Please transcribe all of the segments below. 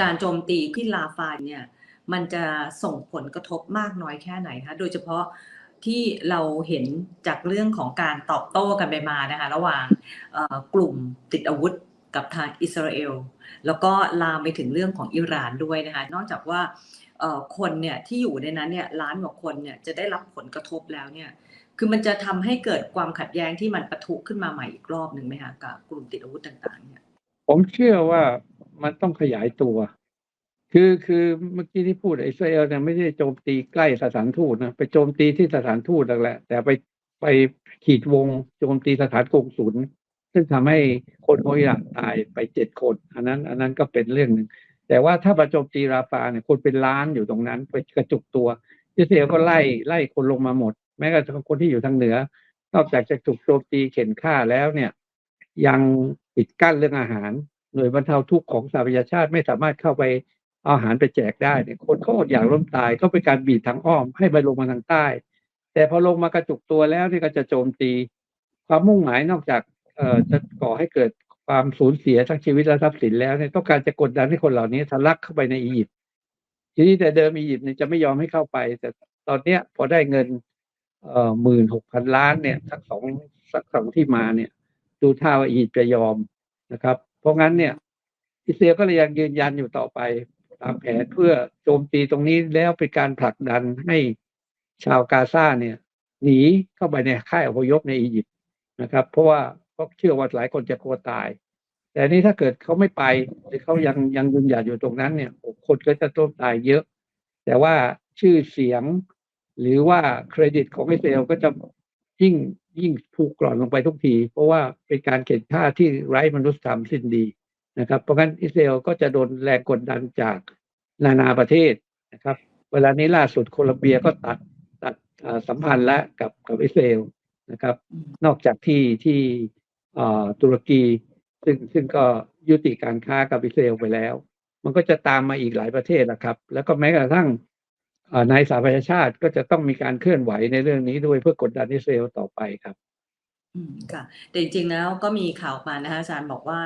การโจมตีที่ลาฟาเนี่ยมันจะส่งผลกระทบมากน้อยแค่ไหนคะโดยเฉพาะที่เราเห็นจากเรื่องของการตอบโต้กันไปมานะคะระหว่างกลุ่มติดอาวุธกับทางอิสราเอล แล้วก็ลามไปถึงเรื่องของอิหร่านด้วยนะคะนอกจากว่าคนเนี่ยที่อยู่ในนั้นเนี่ยล้านกว่าคนเนี่ยจะได้รับผลกระทบแล้วเนี่ยคือมันจะทำให้เกิดความขัดแย้งที่มันปะทุขึ้นมาใหม่อีกรอบหนึ่งไหมคะกับกลุ่มติดอาวุธต่างๆเนี่ย ผมเชื่อว่ามันต้องขยายตัว คือคือเมื่อกี้ที่พูดอิสราเอลเนี่ยไม่ได้โจมตีใกล้สถานทูตนะไปโจมตีที่สถานทูตนั่นแหละ แต่ไปไปขีดวงโจมตีสถานกงศูนย์ซึ่งทำให้คนของอิหร่านตายไปเจ็ดคน อันนั้น อันนั้นก็เป็นเรื่องหนึ่งแต่ว่าถ้าไปโจมตีราฟาเนี่ยคนเป็นล้านอยู่ตรงนั้นไปกระจุกตัวอิสราเอลก็ไล่ไล่คนลงมาหมด แม้กระทั่งคนที่อยู่ทางเหนือ นอกจากจะถูกโจมตีเข็นฆ่าแล้วเนี่ย ยัง ปิดกั้นเรื่องอาหาร หน่วยบรรเทาทุกข์ของสหประชาชาติไม่สามารถเข้าไปเอาอาหารไปแจกได้เนี่ยคนเขาอดอยากล้มตายก็เป็นการบีบทางอ้อมให้ไปลงมาทางใต้ แต่พอลงมากระจุกตัวแล้วนี่ก็จะโจมตี ความมุ่งหมายนอกจากเอ่อจะก่อให้เกิดความสูญเสียทั้งชีวิตและทรัพย์สินแล้วเนี่ยต้องการจะกดดันให้คนเหล่านี้ทะลักเข้าไปในอียิปต์ทีนี้แต่เดิมอียิปต์เนี่ยจะไม่ยอมให้เข้าไป แต่ตอนเนี้ยพอได้เงินเอ่อหมื่นหกพันล้านเนี่ยทั้งสองสักสองที่มาเนี่ย ดูท่าว่าอียิปต์จะยอมนะครับ เพราะงั้นเนี่ย อิสราเอลก็เลยยังยืนยันอยู่ต่อไปตามแผนเพื่อโจมตีตรงนี้แล้วเป็นการผลักดันให้ชาวกาซาเนี่ย หนีเข้าไปในค่ายอพยพในอียิปต์นะครับ เพราะว่าก็เชื่อว่าหลายคนจะกลัวตาย แต่นี่ถ้าเกิดเขาไม่ไปหรือเขายังยังยืนหยัดอยู่ตรงนั้นเนี่ยคนก็จะต้มตายเยอะ แต่ว่าชื่อเสียงหรือว่าเครดิตของอิสราเอลก็จะยิ่ง ยิ่งผูกกร่อนลงไปทุกที เพราะว่าเป็นการเข็นฆ่าที่ไร้มนุษยธรรมสิ้นดีนะครับเพราะงั้นอิสราเอลก็จะโดนแรงกดดันจากนานาประเทศนะครับ เวลานี้ล่าสุดโคลัมเบียก็ตัดตัดสัมพันธ์และกับกับอิสราเอลนะครับ นอกจากที่ที่อ่าตุรกีซึ่งซึ่งก็ยุติการค้ากับอิสราเอลไปแล้ว มันก็จะตามมาอีกหลายประเทศนะครับ แล้วก็แม้กระทั่ง ในสหประชาชาติก็จะต้องมีการเคลื่อนไหวในเรื่องนี้ด้วยเพื่อกดดันอิสราเอลต่อไปครับอืมค่ะแต่จริงๆแล้วก็มีข่าวมานะคะอาจารย์บอกว่า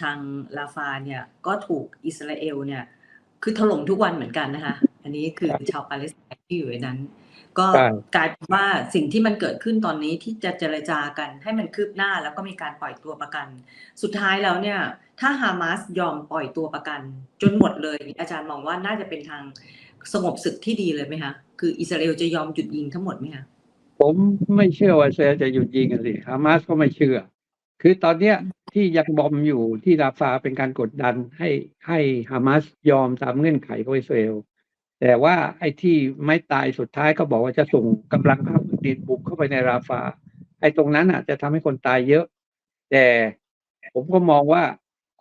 ทางลาฟาเนี่ยก็ถูกอิสราเอลเนี่ยคือถล่มทุกวันเหมือนกันนะคะ อันนี้คือครับชาวปาเลสไตน์ที่อยู่ในนั้น ก็ใช่กลายเป็นว่าสิ่งที่มันเกิดขึ้นตอนนี้ที่จะเจรจากันให้มันคืบหน้าแล้วก็มีการปล่อยตัวประกัน สุดท้ายแล้วเนี่ย ถ้าฮามาสยอมปล่อยตัวประกัน จนหมดเลยอาจารย์มองว่าน่าจะเป็นทาง สงบศึกที่ดีเลยไหมคะ คืออิสราเอลจะยอมหยุดยิงทั้งหมดไหมคะผมไม่เชื่อว่าอิสราเอลจะหยุดยิงกันสิฮามาสก็ไม่เชื่อ คือตอนเนี้ยที่ยังบอมอยู่ที่ราฟาเป็นการกดดันให้ให้ฮามาสยอมตามเงื่อนไขของอิสราเอลแต่ว่าไอ้ที่ไม่ตายสุดท้ายก็บอกว่าจะส่งกำลังภาคดินบุกเข้าไปในราฟา ไอ้ตรงนั้นอาจจะทำให้คนตายเยอะ แต่ผมก็มองว่า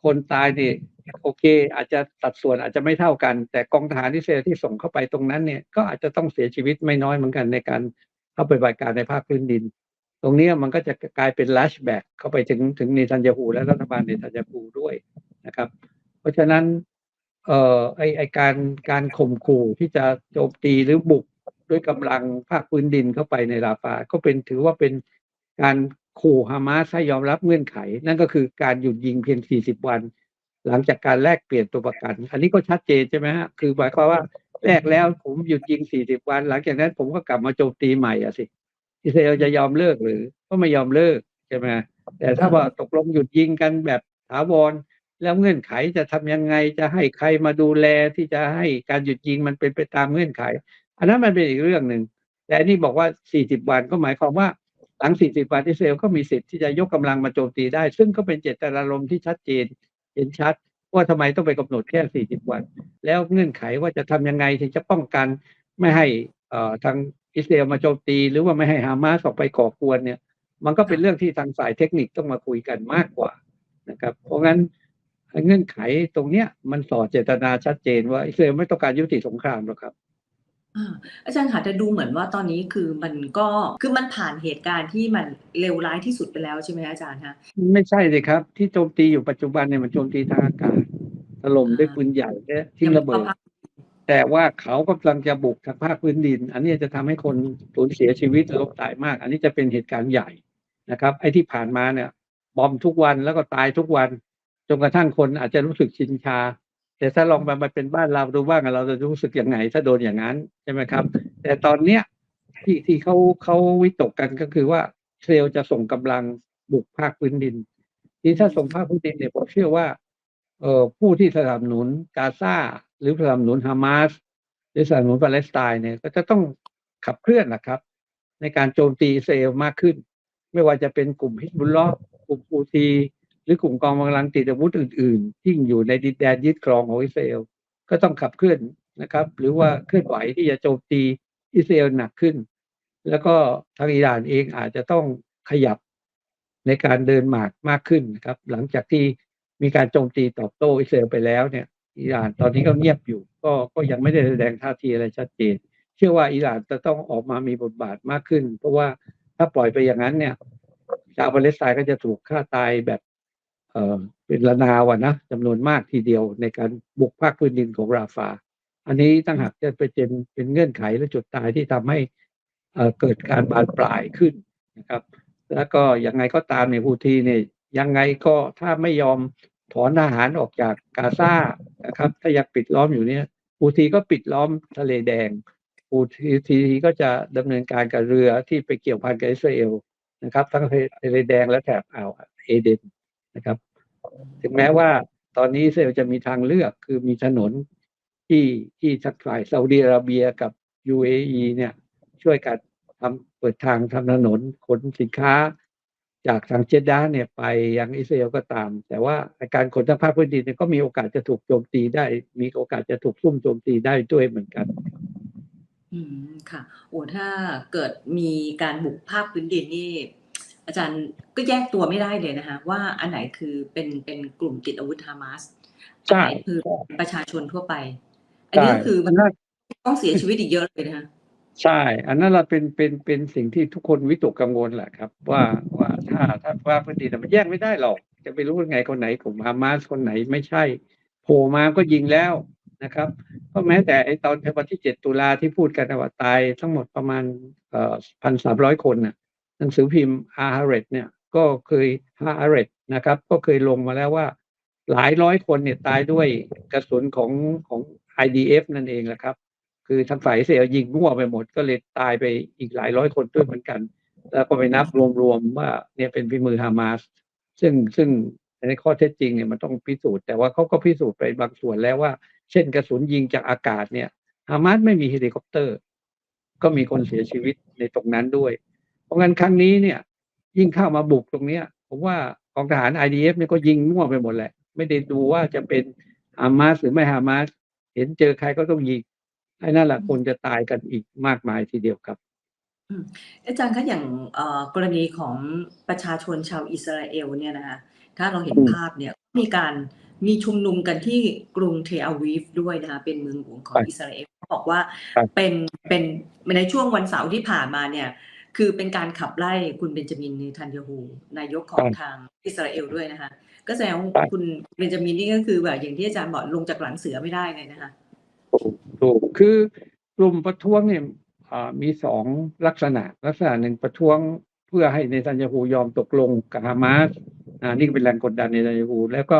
คนตายเนี่ย โอเค อาจจะสัดส่วนอาจจะไม่เท่ากัน แต่กองทหารอิสราเอลที่ส่งเข้าไปตรงนั้นเนี่ยก็อาจจะต้องเสียชีวิตไม่น้อยเหมือนกันในการเข้าไปปฏิบัติการในภาคพื้นดิน ตรงนี้มันก็จะกลายเป็นลัชแบ็กเข้าไปถึงถึงเนทันยาฮูและรัฐบาลเนทันยาฮูด้วยนะครับ เพราะฉะนั้นเอ่อไอไอการการข่มขู่ที่จะโจมตีหรือบุกด้วยกำลังภาคพื้นดินเข้าไปในราฟาก็เป็นถือว่าเป็นการขู่ฮามาสให้ยอมรับเงื่อนไข นั่นก็คือการหยุดยิงเพียง 40 วัน หลังจากการแลกเปลี่ยนตัวประกัน อันนี้ก็ชัดเจนใช่ไหมฮะคือหมายความว่าแลกแล้วผมหยุดยิง40วัน หลังจากนั้นผมก็กลับมาโจมตีใหม่อะสิอิสราเอลจะยอมเลิกหรือก็ไม่ยอมเลิกใช่ไหมแต่ถ้าว่าตกลงหยุดยิงกันแบบถาวรแล้วเงื่อนไขจะทำยังไงจะให้ใครมาดูแลที่จะให้การหยุดยิงมันเป็นไปตามเงื่อนไข อันนั้นมันเป็นอีกเรื่องหนึ่งแต่อันนี้บอกว่า 40 วันก็หมายความว่าหลัง 40 วันอิสราเอลก็มีสิทธิ์ที่จะยกกำลังมาโจมตีได้ ซึ่งก็เป็นเจตนารมณ์ที่ชัดเจน เห็นชัดว่าทำไมต้องไปกำหนดแค่ 40 วัน แล้วเงื่อนไขว่าจะทำยังไงที่จะป้องกันไม่ให้อ่ทางอิสราเอลมาโจมตี หรือว่าไม่ให้ฮามาสออกไปก่อกวนเนี่ย มันก็เป็นเรื่องที่ทางฝ่ายเทคนิคต้องมาคุยกันมากกว่านะครับ เพราะงั้นเงื่อนไขตรงเนี้ยมันสอดเจตนาชัดเจนว่าอิสราเอลไม่ต้องการยุติสงครามหรอกครับ อ่าอาจารย์ค่ะ แต่ดูเหมือนว่าตอนนี้คือมันก็ คือมันผ่านเหตุการณ์ที่มันเลวร้ายที่สุดไปแล้วใช่ไหมคะอาจารย์คะ ไม่ใช่สิครับ ที่โจมตีอยู่ปัจจุบันเนี่ย มันโจมตีทางอากาศ ถล่มด้วยปืนใหญ่และทิ้งระเบิดแต่ว่าเขากำลังจะบุกทางภาคพื้นดิน อันนี้จะทำให้คนสูญเสียชีวิตและล้มตายมาก อันนี้จะเป็นเหตุการณ์ใหญ่นะครับ ไอ้ที่ผ่านมาเนี่ย บอมทุกวัน แล้วก็ตายทุกวัน จนกระทั่งคนอาจจะรู้สึกชินชา แต่ถ้าลองมามาเป็นบ้านเราดูบ้างเราจะรู้สึกยังไง ถ้าโดนอย่างนั้นใช่ไหมครับ แต่ตอนเนี้ยที่ที่เขาเขาวิตกกันก็คือว่าเอลจะส่งกำลังบุกภาคพื้นดิน ที่ถ้าส่งภาคพื้นดินเนี่ยผมเชื่อว่าเอ่อผู้ที่สนับสนุนกาซาหรือสนับสนุนฮามาสหรือสนับสนุนปาเลสไตน์เนี่ย ก็จะต้องขับเคลื่อนนะครับ ในการโจมตีอิสราเอลมากขึ้น ไม่ว่าจะเป็นกลุ่มฮิซบุลลอฮ์กลุ่มฮูธี รือกลุ่มกองกำลังติดอาวุธอื่น ๆ ที่อยู่ในดินแดนยึดครองของอิสราเอลก็ต้องขับเคลื่อนนะครับ หรือว่าเคลื่อนไหวที่จะโจมตีอิสราเอลหนักขึ้น แล้วก็ทางอิหร่านเองอาจจะต้องขยับในการเดินหมากมากขึ้นนะครับ หลังจากที่มีการโจมตีตอบโต้อิสราเอลไปแล้วเนี่ย อิหร่านตอนนี้ก็เงียบอยู่ ก็ก็ยังไม่ได้แสดงท่าทีอะไรชัดเจน เชื่อว่าอิหร่านจะต้องออกมามีบทบาทมากขึ้น เพราะว่าถ้าปล่อยไปอย่างนั้นเนี่ยชาวปาเลสไตน์ก็จะถูกฆ่าตายแบบ เป็นระนาวนะจำนวนมากทีเดียวในการบุกภาคพื้นดินของราฟา อันนี้ตั้งหากจะเป็นเป็นเงื่อนไขและจุดตายที่ทำให้เกิดการบานปลายขึ้นนะครับ แล้วก็ยังไงก็ตามเนี่ยฮูทีเนี่ยยังไงก็ถ้าไม่ยอมถอนทหารออกจากกาซานะครับ ถ้ายังปิดล้อมอยู่เนี่ยฮูทีก็ปิดล้อมทะเลแดงฮูทีก็จะดำเนินการกับเรือที่ไปเกี่ยวพันกับอิสราเอลนะครับ ทั้งทะเลแดงและแถบอ่าวเอเดน นะครับ ถึงแม้ว่าตอนนี้อิสราเอลจะมีทางเลือกคือมีถนนที่ที่ทางฝ่ายซาอุดิอาระเบียกับ UAE เนี่ยช่วยกันทำเปิดทางทำถนนขนสินค้า จากทางเจด้าเนี่ยไปยังอิสราเอลก็ตาม แต่ว่าการขนทางภาคพื้นดินเนี่ยก็มีโอกาสจะถูกโจมตีได้ มีโอกาสจะถูกซุ่มโจมตีได้ด้วยเหมือนกันอืมค่ะโอ้ถ้าเกิดมีการบุกภาคพื้นดินนี่ อาจารย์ก็แยกตัวไม่ได้เลยนะคะว่าอันไหนคือเป็นเป็นกลุ่มติดอาวุธฮามาสใช่อันไหนคือประชาชนทั่วไป อันนี้ก็คือมันน่าต้องเสียชีวิตอีกเยอะเลยนะคะใช่ อันนั้นเราเป็นเป็นเป็นสิ่งที่ทุกคนวิตกกังวลแหละครับ ว่าว่าถ้าถ้าว่าพื้นดินมันแยกไม่ได้หรอก จะไปรู้ยังไงคนไหนกลุ่มฮามาสคนไหนไม่ใช่โผล่มาก็ยิงแล้วนะครับเพราะแม้แต่ไอตอนวันที่เจ็ดตุลาที่พูดกันนะว่าตายทั้งหมดประมาณเอ่อพันสามร้อยคนน่ะ หนังสือพิมพ์อาฮาเรตเนี่ยก็เคยฮาเรตนะครับ ก็เคยลงมาแล้วว่า หลายร้อยคนเนี่ยตายด้วยกระสุนของของ IDF นั่นเองแหละครับ คือทางฝ่ายอิสราเอลยิงมั่วไปหมด ก็เลยตายไปอีกหลายร้อยคนด้วยเหมือนกัน แล้วก็ไปนับรวมๆว่าเนี่ยเป็นฝีมือฮามาสซึ่งซึ่งในข้อเท็จจริงเนี่ยมันต้องพิสูจน์แต่ว่าเขาก็พิสูจน์ไปบางส่วนแล้วว่า เช่นกระสุนยิงจากอากาศเนี่ยฮามาสไม่มีเฮลิคอปเตอร์ ก็มีคนเสียชีวิตในตรงนั้นด้วย เพราะงั้นครั้งนี้เนี่ย ยิ่งเข้ามาบุกตรงเนี้ย ผมว่ากองทหาร IDF เนี่ยก็ยิงมั่วไปหมดแหละ ไม่ได้ดูว่าจะเป็นฮามาสหรือไม่ฮามาสเห็นเจอใครก็ต้องยิงไอ้นั่นแหละคนจะตายกันอีกมากมายทีเดียวครับอาจารย์คะอย่างเอ่อกรณีของประชาชนชาวอิสราเอลเนี่ยนะคะถ้าเราเห็นอืมภาพเนี่ยมีการมีชุมนุมกันที่กรุงเทลอาวีฟด้วยนะคะเป็นเมืองหลวงของครับอิสราเอลเขาบอกว่าครับเป็นเป็นในช่วงวันเสาร์ที่ผ่านมาเนี่ย คือเป็นการขับไล่คุณเบนจามินเนทันยาฮูนายกของทางอิสราเอลด้วยนะคะ ก็แสดงว่าคุณเบนจามินนี่ก็คือแบบอย่างที่อาจารย์บอกลงจากหลังเสือไม่ได้เลยนะคะถูกถูกคือกลุ่มประท้วงเนี่ยอ่ามีสองลักษณะ ลักษณะหนึ่งประท้วงเพื่อให้เนทันยาฮูยอมตกลงกับฮามาสอ่านี่ก็เป็นแรงกดดันเนทันยาฮูแล้วก็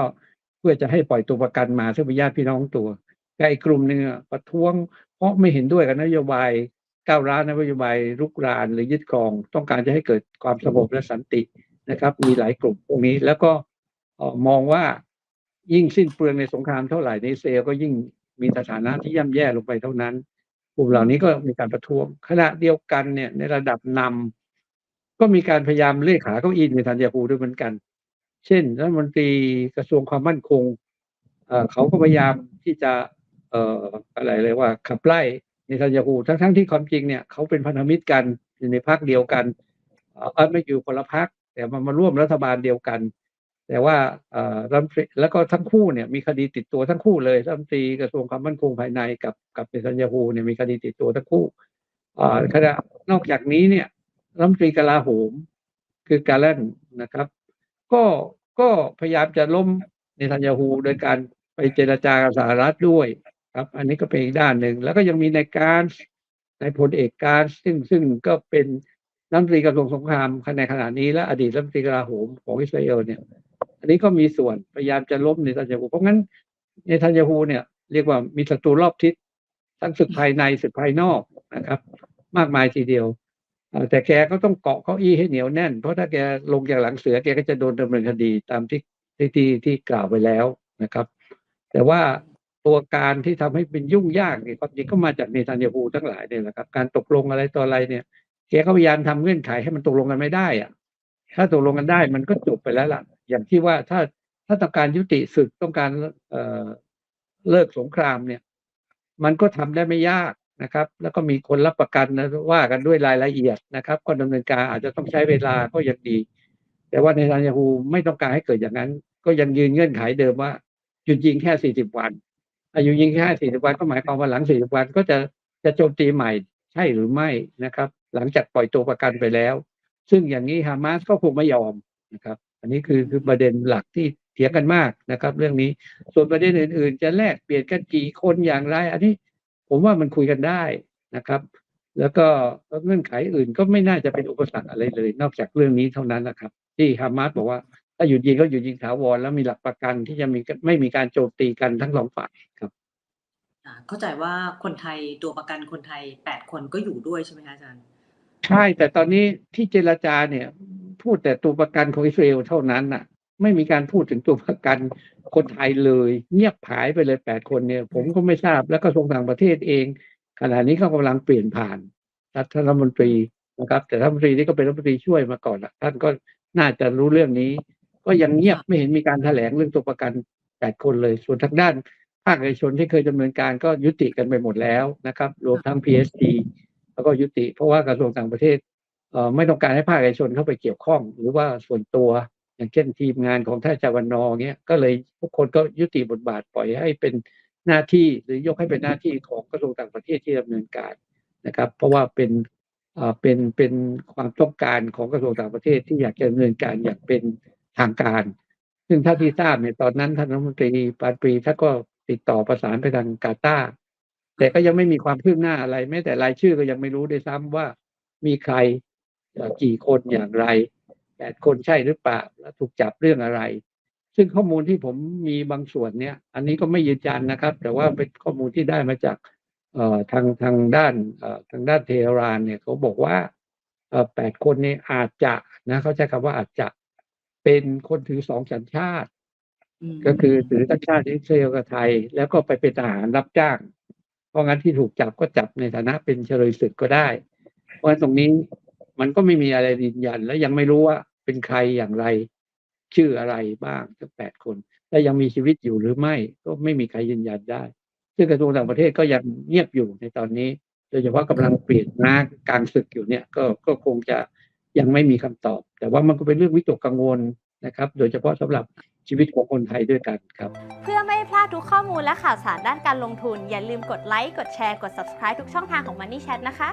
เพื่อจะให้ปล่อยตัวประกันมาซึ่งเป็นญาติพี่น้องตัวแต่อีกกลุ่มหนึ่งอะประท้วงเพราะไม่เห็นด้วยกับนโยบาย ก้าวร้าวนโยบายรุกรานหรือยึดครอง ต้องการจะให้เกิดความสงบและสันตินะครับ มีหลายกลุ่มตรงนี้ แล้วก็มองว่ายิ่งสิ้นเปลืองในสงครามเท่าไหร่ในเอลก็ยิ่งมีสถานะที่ย่ำแย่ลงไปเท่านั้น กลุ่มเหล่านี้ก็มีการประท้วงขณะเดียวกันเนี่ยในระดับนำก็มีการพยายามเลขาเก้าอี้ในทันยาฮูด้วยเหมือนกัน เช่นรัฐมนตรีกระทรวงความมั่นคงเอ่อเขาก็พยายามที่จะเอ่ออะไรเลยว่าขับไล่ ในทันยาฮูทั้งทั้งๆที่ความจริงเนี่ยเขาเป็นพันธมิตรกันอยู่ในพรรคเดียวกันเออไม่อยู่คนละพรรคแต่มามาร่วมรัฐบาลเดียวกัน แต่ว่าเออรัฐมนตรีแล้วก็ทั้งคู่เนี่ยมีคดีติดตัวทั้งคู่เลยรัฐมนตรีกระทรวงความมั่นคงภายในกับกับเนทันยาฮูเนี่ยมีคดีติดตัวทั้งคู่เออขณะนอกจากนี้เนี่ยรัฐมนตรีกลาโหมคือการเล่นนะครับ ก็ก็พยายามจะล้มเนทันยาฮูโดยการไปเจรจากับสหรัฐด้วย ครับ อันนี้ก็เป็นอีกด้านหนึ่ง แล้วก็ยังมีในการในพลเอกการซึ่งซึ่งก็เป็นรัฐมนตรีกระทรวงสงครามในขณะนี้และอดีตรัฐมนตรีกลาโหมของอิสราเอลเนี่ย อันนี้ก็มีส่วนพยายามจะล้มในตันยาฮูเพราะงั้นเนทันยาฮูเนี่ยเรียกว่ามีศัตรูรอบทิศทั้งศึกภายในศึกภายนอกนะครับ มากมายทีเดียวแต่แกก็ต้องเกาะเก้าอี้ให้เหนียวแน่น เพราะถ้าแกลงจากหลังเสือแกก็จะโดนดำเนินคดีตามที่ที่ที่ที่กล่าวไปแล้วนะครับ แต่ว่า ตัวการที่ทำให้เป็นยุ่งยากเนี่ยความจริงก็มาจากเนทันยาฮูทั้งหลายเนี่ยแหละครับ การตกลงอะไรต่ออะไรเนี่ยแกก็พยายามทำเงื่อนไขให้มันตกลงกันไม่ได้อะถ้าตกลงกันได้มันก็จบไปแล้วล่ะ อย่างที่ว่าถ้าถ้าต้องการยุติศึกต้องการเอ่อเลิกสงครามเนี่ย มันก็ทำได้ไม่ยากนะครับ แล้วก็มีคนรับประกันนะว่ากันด้วยรายละเอียดนะครับ ก็ดำเนินการอาจจะต้องใช้เวลาก็ยังดี แต่ว่าในทานยาฮูไม่ต้องการให้เกิดอย่างนั้น ก็ยังยืนเงื่อนไขเดิมว่าหยุดยิงแค่ 40 วัน อายุยิงแค่40วันก็หมายความว่าหลัง40วันก็จะจะโจมตีใหม่ใช่หรือไม่นะครับ หลังจากปล่อยตัวประกันไปแล้ว ซึ่งอย่างนี้ฮามาสก็คงไม่ยอมนะครับ อันนี้คือคือประเด็นหลักที่เถียงกันมากนะครับ เรื่องนี้ส่วนประเด็นอื่น ๆ จะแลกเปลี่ยนกันกี่คนอย่างไร อันนี้ผมว่ามันคุยกันได้นะครับ แล้วก็เงื่อนไขอื่นก็ไม่น่าจะเป็นอุปสรรคอะไรเลย นอกจากเรื่องนี้เท่านั้นนะครับ ที่ฮามาสบอกว่า ถ้าหยุดยิงก็หยุดยิงถาวรแล้วมีหลักประกันที่จะมีไม่มีการโจมตีกันทั้งสองฝ่ายครับอ่าเข้าใจว่าคนไทยตัวประกันคนไทยแปดคนก็อยู่ด้วยใช่ไหมคะอาจารย์ใช่แต่ตอนนี้ที่เจรจาเนี่ย พูดแต่ตัวประกันของอิสราเอลเท่านั้นน่ะ ไม่มีการพูดถึงตัวประกันคนไทยเลย เงียบหายไปเลยแปดคนเนี่ย ผมก็ไม่ทราบแล้วก็ทรงต่างประเทศเอง ขณะนี้เขากำลังเปลี่ยนผ่านรัฐมนตรีนะครับ แต่รัฐมนตรีนี่ก็เป็นรัฐมนตรีช่วยมาก่อนละท่านก็น่าจะรู้เรื่องนี้ ก็ยังเงียบไม่เห็นมีการแถลงเรื่องตัวประกันแปดคนเลย ส่วนทางด้านภาคเอกชนที่เคยดำเนินการก็ยุติกันไปหมดแล้วนะครับ รวมทั้ง PSG แล้วก็ยุติ เพราะว่ากระทรวงต่างประเทศเอ่อไม่ต้องการให้ภาคเอกชนเข้าไปเกี่ยวข้อง หรือว่าส่วนตัว อย่างเช่นทีมงานของท่านจาวันนอเงี้ยก็เลยทุกคนก็ยุติบทบาทปล่อยให้เป็นหน้าที่หรือยกให้เป็นหน้าที่ของกระทรวงต่างประเทศที่ดำเนินการนะครับ เพราะว่าเป็นเอ่อเป็นเป็นความต้องการของกระทรวงต่างประเทศที่อยากจะดำเนินการอย่างเป็น ทางการ ซึ่งถ้าที่ทราบเนี่ยตอนนั้นท่านรัฐมนตรีปานปรีท่านก็ติดต่อประสานไปทางกาตาร์แต่ก็ยังไม่มีความคืบหน้าอะไรแม้แต่รายชื่อก็ยังไม่รู้ด้วยซ้ำว่ามีใครกี่คนอย่างไรแปดคนใช่หรือเปล่าแล้วถูกจับเรื่องอะไร ซึ่งข้อมูลที่ผมมีบางส่วนเนี่ย อันนี้ก็ไม่ยืนยันนะครับ แต่ว่าเป็นข้อมูลที่ได้มาจากทางทางด้านทางด้านเทหรานเนี่ยเขาบอกว่าแปดคนนี้อาจจะนะเขาใช้คำว่าอาจจะ เป็นคนถือสองสัญชาติมก็คือถือสัญชาติอิสราเอลกับไทย แล้วก็ไปเป็นทหารรับจ้าง เพราะงั้นที่ถูกจับก็จับในฐานะเป็นเฉลยศึกก็ได้ เพราะฉะนั้นตรงนี้มันก็ไม่มีอะไรยืนยัน และยังไม่รู้ว่าเป็นใครอย่างไร ชื่ออะไรบ้างทั้งแปดคน และยังมีชีวิตอยู่หรือไม่ก็ไม่มีใครยืนยันได้ ซึ่งกระทรวงต่างประเทศก็ยังเงียบอยู่ในตอนนี้ โดยเฉพาะกำลังเปลี่ยนหน้ากลางศึกอยู่เนี่ยก็ก็คงจะ ยังไม่มีคำตอบ แต่ว่ามันก็เป็นเรื่องวิตกกังวลนะครับ โดยเฉพาะสำหรับชีวิตของคนไทยด้วยกันครับ เพื่อไม่พลาดทุกข้อมูลและข่าวสารด้านการลงทุน อย่าลืมกดไลค์กดแชร์กด subscribe ทุกช่องทางของ Money Chat นะคะ